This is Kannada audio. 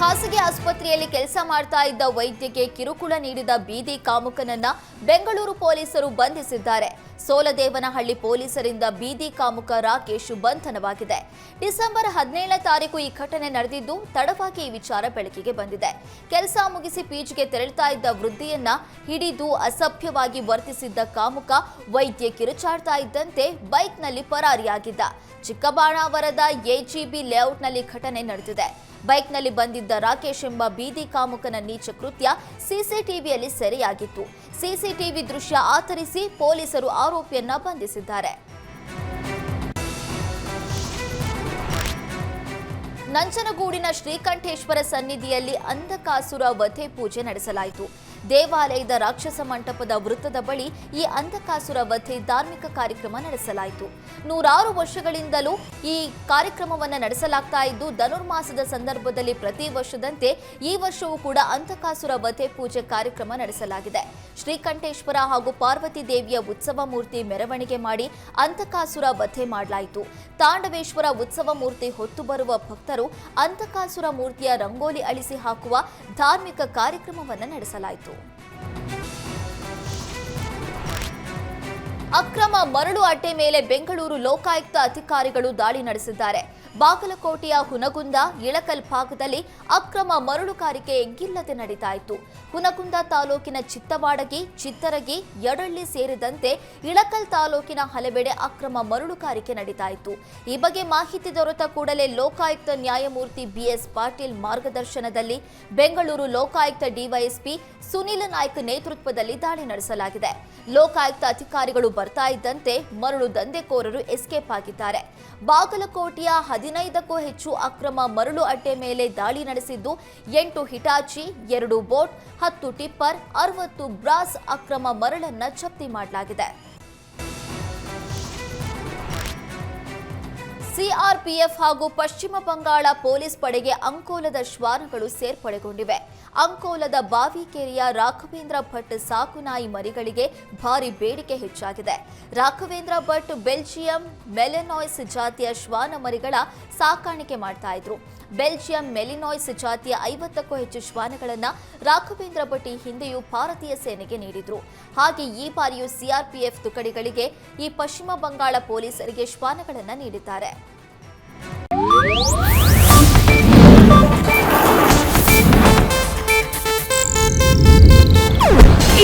ಖಾಸಗಿ ಆಸ್ಪತ್ರೆಯಲ್ಲಿ ಕೆಲಸ ಮಾಡ್ತಾ ಇದ್ದ ವೈದ್ಯಗೆ ಕಿರುಕುಳ ನೀಡಿದ ಬೀದಿ ಕಾಮುಕನನ್ನ ಬೆಂಗಳೂರು ಪೊಲೀಸರು ಬಂಧಿಸಿದ್ದಾರೆ. ಸೋಲದೇವನಹಳ್ಳಿ ಪೊಲೀಸರಿಂದ ಬೀದಿ ಕಾಮುಕ ರಾಕೇಶ್ ಬಂಧನವಾಗಿದೆ. ಡಿಸೆಂಬರ್ ಹದಿನೇಳನೇ ತಾರೀಕು ಈ ಘಟನೆ ನಡೆದಿದ್ದು ತಡವಾಗಿ ಈ ವಿಚಾರ ಬೆಳಕಿಗೆ ಬಂದಿದೆ. ಕೆಲಸ ಮುಗಿಸಿ ಪೀಚ್ಗೆ ತೆರಳುತ್ತಾ ಇದ್ದ ವೃದ್ಧಿಯನ್ನ ಹಿಡಿದು ಅಸಭ್ಯವಾಗಿ ವರ್ತಿಸಿದ್ದ ಕಾಮುಕ ವೈದ್ಯ ಕಿರುಚಾಡ್ತಾ ಇದ್ದಂತೆ ಬೈಕ್ನಲ್ಲಿ ಪರಾರಿಯಾಗಿದ್ದ. ಚಿಕ್ಕಬಾಣಾವರದ ಎಜಿಬಿ ಲೇಔಟ್ನಲ್ಲಿ ಘಟನೆ ನಡೆದಿದೆ. ಬೈಕ್ನಲ್ಲಿ ಬಂದಿದ್ದ ರಾಕೇಶ್ ಎಂಬ ಬೀದಿ ಕಾಮುಕನ ನೀಚ ಕೃತ್ಯ ಸಿಸಿಟಿವಿಯಲ್ಲಿ ಸೆರೆಯಾಗಿತ್ತು. ಸಿಸಿಟಿವಿ ದೃಶ್ಯ ಆಧರಿಸಿ ಪೊಲೀಸರು ಆರೋಪಿಯನ್ನ ಬಂಧಿಸಿದ್ದಾರೆ. ನಂಜನಗೂಡಿನ ಶ್ರೀಕಂಠೇಶ್ವರ ಸನ್ನಿಧಿಯಲ್ಲಿ ಅಂಧಕಾಸುರ ವಧೆ ಪೂಜೆ ನಡೆಸಲಾಯಿತು. ದೇವಾಲಯದ ರಾಕ್ಷಸ ಮಂಟಪದ ವೃತ್ತದ ಬಳಿ ಈ ಅಂಧಕಾಸುರ ವಧೆ ಧಾರ್ಮಿಕ ಕಾರ್ಯಕ್ರಮ ನಡೆಸಲಾಯಿತು. ನೂರಾರು ವರ್ಷಗಳಿಂದಲೂ ಈ ಕಾರ್ಯಕ್ರಮವನ್ನು ನಡೆಸಲಾಗ್ತಾ ಇದ್ದು, ಧನುರ್ಮಾಸದ ಸಂದರ್ಭದಲ್ಲಿ ಪ್ರತಿ ವರ್ಷದಂತೆ ಈ ವರ್ಷವೂ ಕೂಡ ಅಂಧಕಾಸುರ ವಧೆ ಪೂಜೆ ಕಾರ್ಯಕ್ರಮ ನಡೆಸಲಾಗಿದೆ. ಶ್ರೀಕಂಠೇಶ್ವರ ಹಾಗೂ ಪಾರ್ವತಿ ದೇವಿಯ ಉತ್ಸವ ಮೂರ್ತಿ ಮೆರವಣಿಗೆ ಮಾಡಿ ಅಂಧಕಾಸುರ ವಧೆ ಮಾಡಲಾಯಿತು. ತಾಂಡವೇಶ್ವರ ಉತ್ಸವ ಮೂರ್ತಿ ಹೊತ್ತು ಬರುವ ಭಕ್ತರು ಅಂಧಕಾಸುರ ಮೂರ್ತಿಯ ರಂಗೋಲಿ ಅಳಿಸಿ ಹಾಕುವ ಧಾರ್ಮಿಕ ಕಾರ್ಯಕ್ರಮವನ್ನು ನಡೆಸಲಾಯಿತು. ಅಕ್ರಮ ಮರಳು ಅಡ್ಡೆ ಮೇಲೆ ಬೆಂಗಳೂರು ಲೋಕಾಯುಕ್ತ ಅಧಿಕಾರಿಗಳು ದಾಳಿ ನಡೆಸಿದ್ದಾರೆ. ಬಾಗಲಕೋಟೆಯ ಹುನಗುಂದ ಇಳಕಲ್ ಭಾಗದಲ್ಲಿ ಅಕ್ರಮ ಮರಳುಗಾರಿಕೆ ಎಗ್ಗಿಲ್ಲದೆ ನಡೀತಾ ಇತ್ತು. ಹುನಗುಂದ ತಾಲೂಕಿನ ಚಿತ್ತವಾಡಗಿ, ಚಿತ್ತರಗಿ, ಯಡಳ್ಳಿ ಸೇರಿದಂತೆ ಇಳಕಲ್ ತಾಲೂಕಿನ ಹಲವೆಡೆ ಅಕ್ರಮ ಮರಳುಗಾರಿಕೆ ನಡೀತಾ ಇತ್ತು. ಈ ಬಗ್ಗೆ ಮಾಹಿತಿ ದೊರೆತ ಕೂಡಲೇ ಲೋಕಾಯುಕ್ತ ನ್ಯಾಯಮೂರ್ತಿ ಬಿಎಸ್ ಪಾಟೀಲ್ ಮಾರ್ಗದರ್ಶನದಲ್ಲಿ ಬೆಂಗಳೂರು ಲೋಕಾಯುಕ್ತ ಡಿವೈಎಸ್ಪಿ ಸುನೀಲ್ ನಾಯ್ಕ ನೇತೃತ್ವದಲ್ಲಿ ದಾಳಿ ನಡೆಸಲಾಗಿದೆ. ಲೋಕಾಯುಕ್ತ ಅಧಿಕಾರಿಗಳು ಬರ್ತಾ ಇದ್ದಂತೆ ಮರಳು ದಂಧೆಕೋರರು ಎಸ್ಕೇಪ್ ಆಗಿದ್ದಾರೆ. ಬಾಗಲಕೋಟೆಯ ಹದಿನೈದಕ್ಕೂ ಹೆಚ್ಚು ಅಕ್ರಮ ಮರಳು ಅಡ್ಡೆ ಮೇಲೆ ದಾಳಿ ನಡೆಸಿದ್ದು ಎಂಟು ಹಿಟಾಚಿ, ಎರಡು ಬೋಟ್, ಹತ್ತು ಟಿಪ್ಪರ್, ಅರವತ್ತು ಬ್ರಾಸ್ ಅಕ್ರಮ ಮರಳನ್ನ ಜಪ್ತಿ ಮಾಡಲಾಗಿದೆ. ಸಿಆರ್ಪಿಎಫ್ ಹಾಗೂ ಪಶ್ಚಿಮ ಬಂಗಾಳ ಪೊಲೀಸ್ ಪಡೆಗೆ ಅಂಕೋಲದ ಶ್ವಾನಗಳು ಸೇರ್ಪಡೆಗೊಂಡಿವೆ. ಅಂಕೋಲದ ಬಾವಿಕೇರಿಯ ರಾಘವೇಂದ್ರ ಭಟ್ ಸಾಕುನಾಯಿ ಮರಿಗಳಿಗೆ ಭಾರಿ ಬೇಡಿಕೆ ಹೆಚ್ಚಾಗಿದೆ. ರಾಘವೇಂದ್ರ ಭಟ್ ಬೆಲ್ಜಿಯಂ ಮೆಲೆನಾಯ್ಸ್ ಜಾತಿಯ ಶ್ವಾನ ಮರಿಗಳ ಸಾಕಾಣಿಕೆ ಮಾಡ್ತಾ ಇದ್ರು. ಬೆಲ್ಜಿಯಂ ಮೆಲಿನಾಯ್ಸ್ ಜಾತಿಯ ಐವತ್ತಕ್ಕೂ ಹೆಚ್ಚು ಶ್ವಾನಗಳನ್ನ ರಾಘವೇಂದ್ರ ಭಟ್ ಈ ಹಿಂದೆಯೂ ಭಾರತೀಯ ಸೇನೆಗೆ ನೀಡಿದ್ರು. ಹಾಗೆ ಈ ಬಾರಿಯೂ ಸಿಆರ್ಪಿಎಫ್ ತುಕಡಿಗಳಿಗೆ ಈ ಪಶ್ಚಿಮ ಬಂಗಾಳ ಪೊಲೀಸರಿಗೆ ಶ್ವಾನಗಳನ್ನು ನೀಡಿದ್ದಾರೆ.